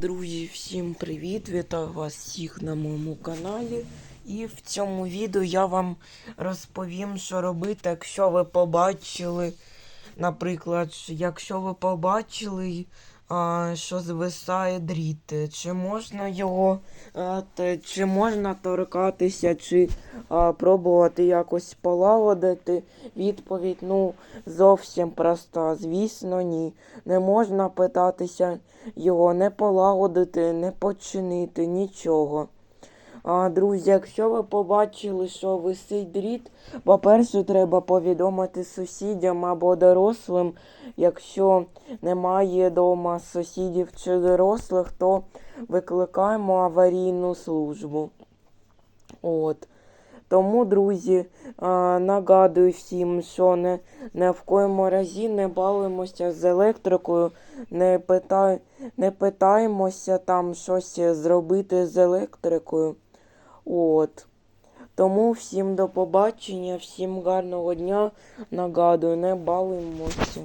Друзі, всім привіт! Вітаю вас всіх на моєму каналі. І в цьому відео я вам розповім, що робити, якщо ви побачили, наприклад, якщо ви побачили, а, що звисає дріт, чи можна його, а, чи можна торкатися, чи а, пробувати якось полагодити. Відповідь, ну, зовсім проста. Звісно, ні. Не можна питатися його не полагодити, не починити, нічого. А, друзі, якщо ви побачили, що висить дріт, по-перше, треба повідомити сусідям або дорослим. Якщо немає вдома сусідів чи дорослих, то викликаємо аварійну службу. От. Тому, друзі, нагадую всім, що не, не в коєму разі не балуємося з електрикою, не, питай, не питаємося там щось зробити з електрикою. От. Тому всім до побачення, всім гарного дня. Нагадую, не балуємося.